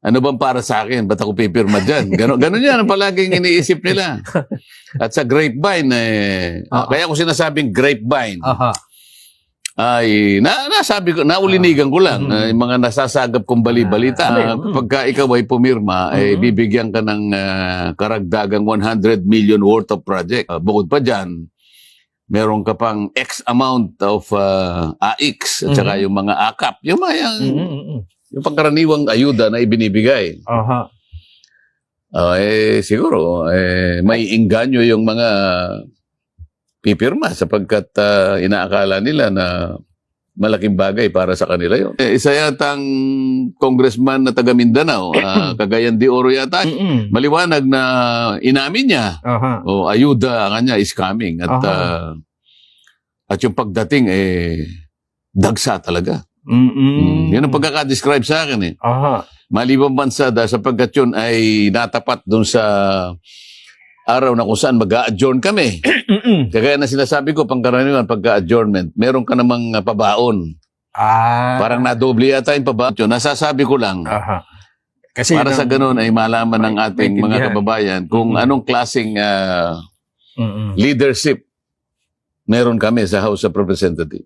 Ano bang para sa akin? Ba't ako pipirma dyan? Ganon, ganon yan ang palaging iniisip nila. At sa grapevine, eh, Ah. kaya ko sinasabing grapevine, Aha. ay, na, nasabi ko, naulinigan ko lang, eh, yung mga nasasagap kong bali-balita. Ah, Ah, pagka ikaw ay pumirma, eh, Mhm. bibigyan ka ng ah, karagdagang 100 million worth of project. Ah, bukod pa dyan, meron ka pang X amount of ah, AX at saka Mhm. yung mga AKAP. Yung mga yung, Mm, mm, mm. Yung pangkaraniwang ayuda na ibinibigay. Aha. Ah, eh, siguro, eh, may inganyo yung mga pipirma sapagkat ah, inaakala nila na malaking bagay para sa kanila yun. Eh, isa yatang congressman na taga Mindanao, ah, Cagayan de Oro yata, maliwanag na inamin niya, Aha. o ayuda kanya is coming. At, Aha. ah, at yung pagdating, eh, dagsa talaga. Mm-mm. Mm, Yun ang pagkakadescribe sa akin eh. Aha. Malibang bansa dahil sapagkat yun ay natapat doon sa araw na kung saan mag-a-adjourn kami. Kaya na sinasabi ko, pangkaraniwan, pagka-adjournment, meron ka namang uh, pabaon. Ah. Parang nadoble yata yung pabaon. Yun, nasasabi ko lang, Aha. Kasi para yun sa ganun ay malaman ng May- ating mga kababayan kung Mhm. anong klaseng uh, Mm-mm. leadership meron kami sa House of Representatives.